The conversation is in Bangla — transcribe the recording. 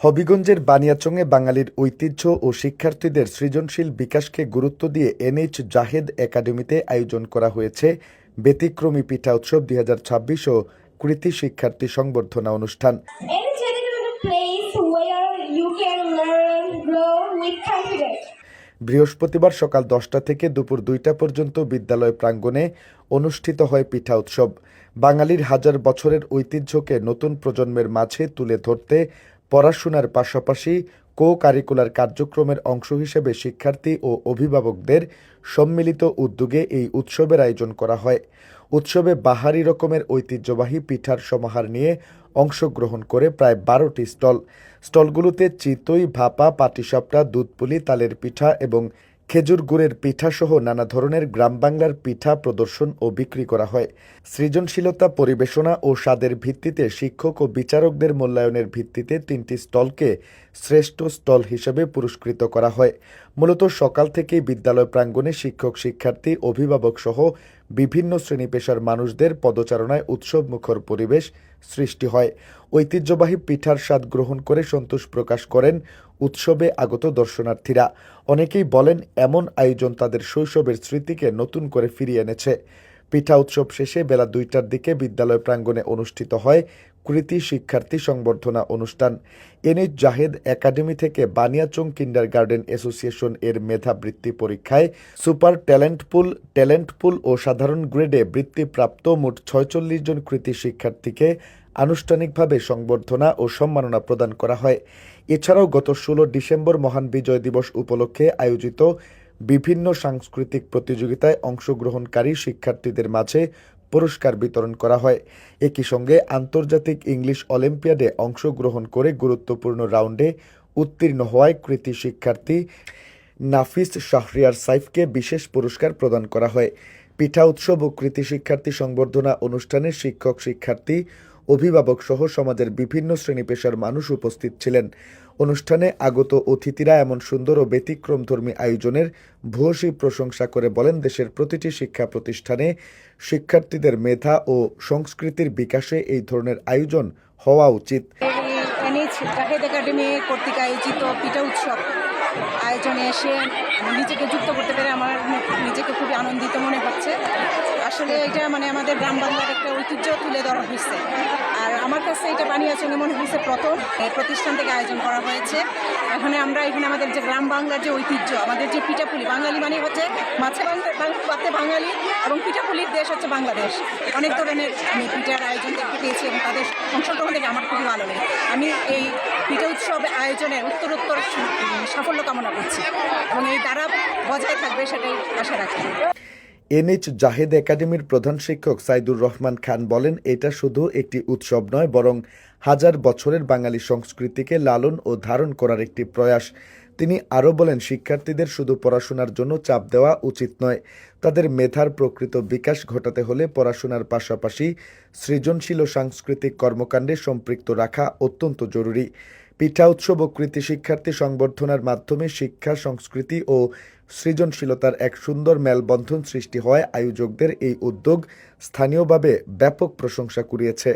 হবিগঞ্জের বানিয়াচংয়ে বাঙালির ঐতিহ্য ও শিক্ষার্থীদের সৃজনশীল বিকাশকে গুরুত্ব দিয়ে এনএইচ জাহেদ একাডেমিতে আয়োজন করা হয়েছে ব্যতিক্রমী পিঠা উৎসব দুই হাজার ছাব্বিশ ও কৃতি শিক্ষার্থী সংবর্ধনা অনুষ্ঠান. বৃহস্পতিবার সকাল দশটা থেকে দুপুর দুইটা পর্যন্ত বিদ্যালয় প্রাঙ্গণে অনুষ্ঠিত হয় পিঠা উৎসব বাঙালির হাজার বছরের ঐতিহ্যকে নতুন প্রজন্মের মাঝে তুলে ধরতে পড়াশোনার পাশাপাশি কো কারিকুলার কার্যক্রমের অংশ হিসেবে শিক্ষার্থী ও অভিভাবকদের সম্মিলিত উদ্যোগে এই উৎসবের আয়োজন করা হয়। উৎসবে বাহারি রকমের ঐতিহ্যবাহী পিঠার সমাহার নিয়ে অংশগ্রহণ করে প্রায় বারোটি স্টল। স্টলগুলোতে চিতই, ভাপা পাটিসাপটা দুধপুলি, তালের পিঠা এবং খেজুর গুড়ের পিঠাসহ নানা ধরনের গ্রাম বাংলার পিঠা প্রদর্শন ও বিক্রি করা হয়। সৃজনশীলতা পরিবেশনা ও স্বাদের ভিত্তিতে শিক্ষক ও বিচারকদের মূল্যায়নের ভিত্তিতে তিনটি স্টলকে শ্রেষ্ঠ স্টল হিসেবে পুরস্কৃত করা হয়। মূলত সকাল থেকেই বিদ্যালয় প্রাঙ্গণে শিক্ষক, শিক্ষার্থী অভিভাবক সহ বিভিন্ন শ্রেণি পেশার মানুষদের পদচারণায় উৎসব মুখর পরিবেশ সৃষ্টি হয়। ঐতিহ্যবাহী পিঠার স্বাদ গ্রহণ করে সন্তোষ প্রকাশ করেন উৎসবে আগত দর্শনার্থীরা। অনেকেই বলেন, এমন আয়োজন তাদের শৈশবের স্মৃতিকে নতুন করে ফিরিয়ে এনেছে। পিঠা উৎসব শেষে বেলা দুইটার দিকে বিদ্যালয় প্রাঙ্গণে অনুষ্ঠিত হয় কৃতি শিক্ষার্থী সংবর্ধনা অনুষ্ঠান। এনএইচ জাহেদ একাডেমি থেকে বানিয়াচং কিন্ডার গার্ডেন অ্যাসোসিয়েশন এর মেধাবৃত্তি পরীক্ষায় super talent pool talent pool ও সাধারণ গ্রেডে বৃত্তিপ্রাপ্ত মোট ছয়চল্লিশ জন কৃতি শিক্ষার্থীকে আনুষ্ঠানিকভাবে সংবর্ধনা ও সম্মাননা প্রদান করা হয়। এছাড়াও গত ষোলো ডিসেম্বর মহান বিজয় দিবস উপলক্ষে আয়োজিত বিভিন্ন সাংস্কৃতিক প্রতিযোগিতায় অংশগ্রহণকারী শিক্ষার্থীদের মাঝে পুরস্কার বিতরণ করা হয়। একই সঙ্গে আন্তর্জাতিক ইংলিশ অলিম্পিয়াডে অংশগ্রহণ করে গুরুত্বপূর্ণ রাউন্ডে উত্তীর্ণ হওয়ায় কৃতি শিক্ষার্থী নাফিস শাহরিয়ার সাইফকে বিশেষ পুরস্কার প্রদান করা হয়। পিঠা উৎসব ও কৃতি শিক্ষার্থী সংবর্ধনা অনুষ্ঠানে শিক্ষক শিক্ষার্থী অভিভাবক সহ সমাজের বিভিন্ন শ্রেণি পেশার মানুষ উপস্থিত ছিলেন। অনুষ্ঠানে আগত অতিথিরা এমন সুন্দর ও ব্যতিক্রমধর্মী আয়োজনের ভূয়সী প্রশংসা করে বলেন, দেশের প্রতিটি শিক্ষা প্রতিষ্ঠানে শিক্ষার্থীদের মেধা ও সংস্কৃতির বিকাশে এই ধরনের আয়োজন হওয়া উচিত। কর্তৃক আয়োজিত পিঠা উৎসব আয়োজনে এসে নিজেকে যুক্ত করতে পেরে আমার নিজেকে খুবই আনন্দিত মনে হচ্ছে। আসলে এটা মানে আমাদের গ্রাম বাংলার একটা ঐতিহ্য তুলে ধরা হয়েছে। আর আমার কাছে এটা বানিয়াচনে মনে হয়েছে প্রথম এই প্রতিষ্ঠান থেকে আয়োজন করা হয়েছে। এখানে আমরা, এখানে আমাদের যে গ্রাম বাংলার যে ঐতিহ্য, আমাদের যে পিঠাপুলি, বাঙালি মানে হচ্ছে মাছে পাতে বাঙালি এবং পিঠাপুলির দেশ হচ্ছে বাংলাদেশ। অনেক ধরনের আমি পিঠার আয়োজন দেখতে পেয়েছি এবং তাদের অংশগ্রহণ থেকে আমার খুবই ভালো লাগে আমি এই পিঠা উৎসব আয়োজনের উত্তরোত্তর সাফল্য কামনা করছি। এবং এই দ্বারা বজায় থাকবে সেটাই আশা রাখছি। এনএইচ জাহেদ একাডেমির প্রধান শিক্ষক সাইদুর রহমান খান বলেন, এটা শুধু একটি উৎসব নয়, বরং হাজার বছরের বাঙালি সংস্কৃতিকে লালন ও ধারণ করার একটি প্রয়াস। তিনি আরও বলেন, শিক্ষার্থীদের শুধু পড়াশোনার জন্য চাপ দেওয়া উচিত নয়, তাদের মেধার প্রকৃত বিকাশ ঘটাতে হলে পড়াশোনার পাশাপাশি সৃজনশীল ও সাংস্কৃতিক কর্মকাণ্ডে সম্পৃক্ত রাখা অত্যন্ত জরুরি। পিঠা উৎসব ও কৃতি শিক্ষার্থী সংবর্ধনার মাধ্যমে শিক্ষা, সংস্কৃতি ও সৃজনশীলতার এক সুন্দর মেলবন্ধন সৃষ্টি হয় আয়োজকদের এই উদ্যোগ স্থানীয়ভাবে ব্যাপক প্রশংসা কুড়িয়েছে।